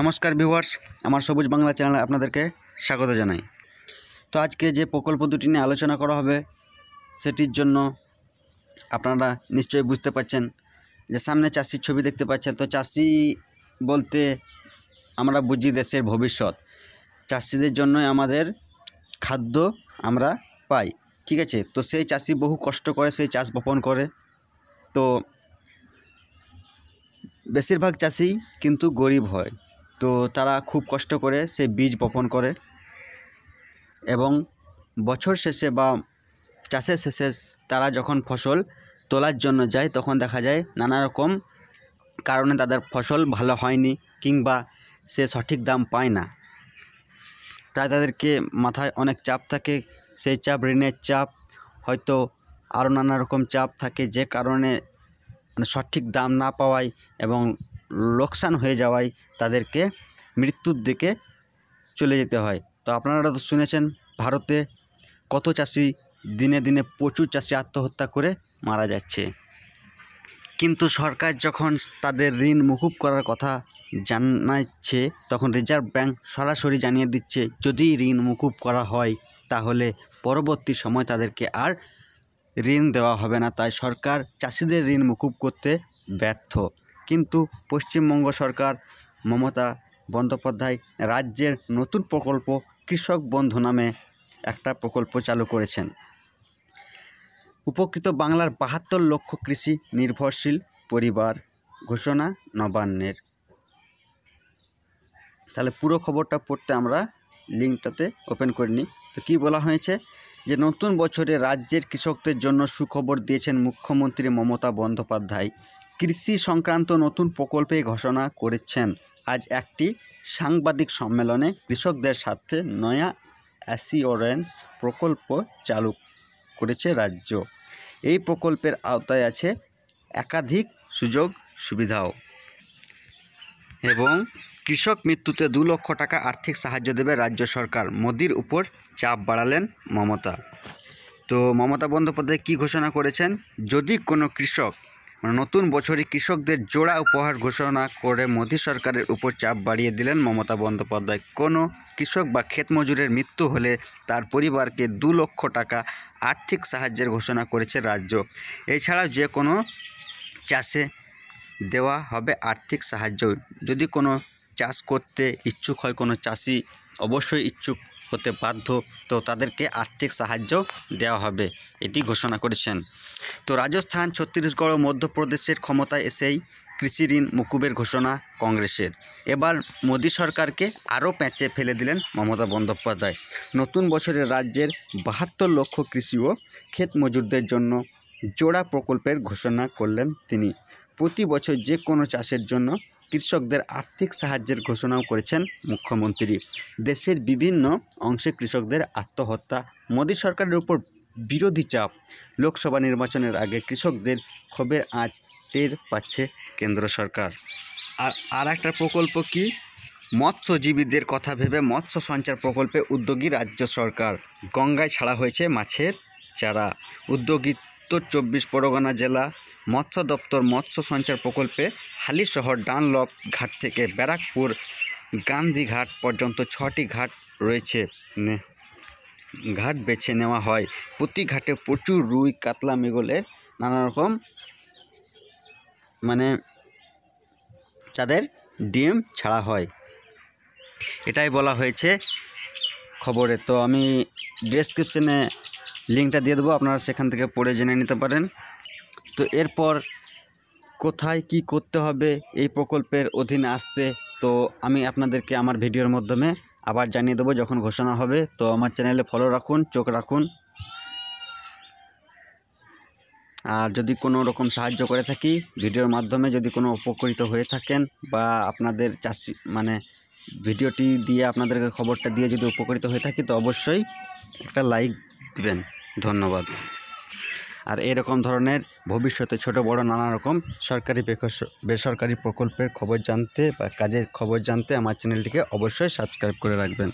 নমস্কার ভিউয়ার্স, আমার সবুজ বাংলা চ্যানেলে আপনাদেরকে স্বাগত জানাই। তো আজকে যে প্রকল্প দুটি নিয়ে আলোচনা করা হবে, সেটির জন্য আপনারা নিশ্চয়ই বুঝতে পারছেন যে সামনে চাষির ছবি দেখতে পাচ্ছেন। তো চাষি বলতে আমরা বুঝি দেশের ভবিষ্যৎ। চাষিদের জন্যই আমাদের খাদ্য আমরা পাই, ঠিক আছে? তো সেই চাষি বহু কষ্ট করে, সেই চাষ বপন করে। তো বেশিরভাগ চাষি কিন্তু গরিব হয়। তো তারা খুব কষ্ট করে সে বীজ বপন করে এবং বছর শেষে বা চাষের শেষে তারা যখন ফসল তোলার জন্য যায়, তখন দেখা যায় নানা রকম কারণে তাদের ফসল ভালো হয়নি কিংবা সে সঠিক দাম পায় না। তাই তাদেরকে মাথায় অনেক চাপ থাকে। সেই চাপ, ঋণের চাপ, হয়তো আরও নানা রকম চাপ থাকে যে কারণে মানে সঠিক দাম না পাওয়ায় এবং লোকসান হয়ে যাওয়ায় তাদেরকে মৃত্যুর দিকে চলে যেতে হয়। তো আপনারা তো শুনেছেন, ভারতে কত চাষি দিনে দিনে প্রচুর চাষি আত্মহত্যা করে মারা যাচ্ছে। কিন্তু সরকার যখন তাদের ঋণ মুকুব করার কথা জানাচ্ছে, তখন রিজার্ভ ব্যাংক সরাসরি জানিয়ে দিচ্ছে, যদি ঋণ মুকুব করা হয়, তাহলে পরবর্তী সময় তাদেরকে আর ঋণ দেওয়া হবে না। তাই সরকার চাষিদের ঋণ মুকুব করতে ব্যর্থ। কিন্তু পশ্চিমবঙ্গ সরকার, মমতা বন্দ্যোপাধ্যায় রাজ্যের নতুন প্রকল্প কৃষক বন্ধু নামে একটা প্রকল্প চালু করেছেন। উপকৃত বাংলার বাহাত্তর লক্ষ কৃষি নির্ভরশীল পরিবার ঘোষণা নবান্নের। তাহলে পুরো খবরটা পড়তে আমরা লিঙ্কটাতে ওপেন করে নিই তো কী বলা হয়েছে? যে নতুন বছরে রাজ্যের কৃষকদের জন্য সুখবর দিয়েছেন মুখ্যমন্ত্রী মমতা বন্দ্যোপাধ্যায়। কৃষি সংক্রান্ত নতুন প্রকল্পে ঘোষণা করেছেন। আজ একটি সাংবাদিক সম্মেলনে কৃষকদের সাথে নয়া অ্যাসিওরেন্স প্রকল্প চালু করেছে রাজ্য। এই প্রকল্পের আওতায় আছে একাধিক সুযোগ সুবিধাও এবং কৃষক মৃত্যুতে দু লক্ষ টাকা আর্থিক সাহায্য দেবে রাজ্য সরকার। মোদির উপর চাপ বাড়ালেন মমতা। তো মমতা বন্দ্যোপাধ্যায় কী ঘোষণা করেছেন? যদি কোনো কৃষক নতুন বছরে কৃষকদের জোড়া উপহার ঘোষণা করে মোদী সরকারের উপর চাপ বাড়িয়ে দিলেন মমতা বন্দ্যোপাধ্যায়। কোনো কৃষক বা ক্ষেত মজুরের মৃত্যু হলে তার পরিবারকে দু লক্ষ টাকা আর্থিক সাহায্যের ঘোষণা করেছে রাজ্য। এছাড়াও যে কোনো চাষে দেওয়া হবে আর্থিক সাহায্য। যদি কোনো চাষ করতে ইচ্ছুক হয়, কোনো চাষি অবশ্যই ইচ্ছুক হতে বাধ্য, তো তাদেরকে আর্থিক সাহায্য দেওয়া হবে। এটি ঘোষণা করেছেন। তো রাজস্থান, ছত্তিশগড় ও মধ্যপ্রদেশের ক্ষমতায় এসেই কৃষি ঋণ মুকুবের ঘোষণা কংগ্রেসের। এবার মোদী সরকারকে আরও প্যাঁচে ফেলে দিলেন মমতা বন্দ্যোপাধ্যায়। নতুন বছরে রাজ্যের বাহাত্তর লক্ষ কৃষি ও ক্ষেত মজুরদের জন্য জোড়া প্রকল্পের ঘোষণা করলেন তিনি। প্রতি বছর যে কোনো চাষের জন্য কৃষকদের আর্থিক সাহায্যের ঘোষণাও করেছেন মুখ্যমন্ত্রী। দেশের বিভিন্ন অংশে কৃষকদের আত্মহত্যা, মোদী সরকারের উপর বিরোধী চাপ, লোকসভা নির্বাচনের আগে কৃষকদের ক্ষোভের আঁচ টের পাচ্ছে কেন্দ্র সরকার। আর আর একটা প্রকল্প কি? মৎস্যজীবীদের কথা ভেবে মৎস্য সঞ্চার প্রকল্পে উদ্যোগী রাজ্য সরকার। গঙ্গায় ছাড়া হয়েছে মাছের চারা। উদ্যোগী উত্তর চব্বিশ পরগনা জেলা মৎস্য দপ্তর মৎস্য সঞ্চার প্রকল্পে হালিশহর ডানলপ ঘাট থেকে ব্যারাকপুর গান্ধীঘাট পর্যন্ত ছটি ঘাট রয়েছে। ঘাট বেছে নেওয়া হয়। প্রতি ঘাটে প্রচুর রুই, কাতলা, মৃগলের নানা রকম মানে তাদের ডিম ছাড়া হয়। এটাই বলা হয়েছে খবরে। তো আমি ডেসক্রিপশনে লিঙ্কটা দিয়ে দেবো, আপনারা সেখান থেকে পড়ে জেনে নিতে পারেন। তো এরপর কোথায় কি করতে হবে এই প্রকল্পের অধীনে আসতে, তো আমি আপনাদেরকে আমার ভিডিওর মাধ্যমে আবার জানিয়ে দেবো যখন ঘোষণা হবে। তো আমার চ্যানেলে ফলো রাখুন, চোখ রাখুন। আর যদি কোনো রকম সাহায্য করে থাকি, ভিডিওর মাধ্যমে যদি কোনো উপকৃত হয়ে থাকেন বা আপনাদের চাষি মানে ভিডিওটি দিয়ে আপনাদেরকে খবরটা দিয়ে যদি উপকৃত হয়ে থাকি, তো অবশ্যই একটা লাইক দিবেন। ধন্যবাদ। আর এরকম ধরনের ভবিষ্যতে ছোট, বড়, নানা রকম সরকারি বেসরকারি প্রকল্পের খবর জানতে বা কাজের খবর জানতে আমার চ্যানেলটিকে অবশ্যই সাবস্ক্রাইব করে রাখবেন।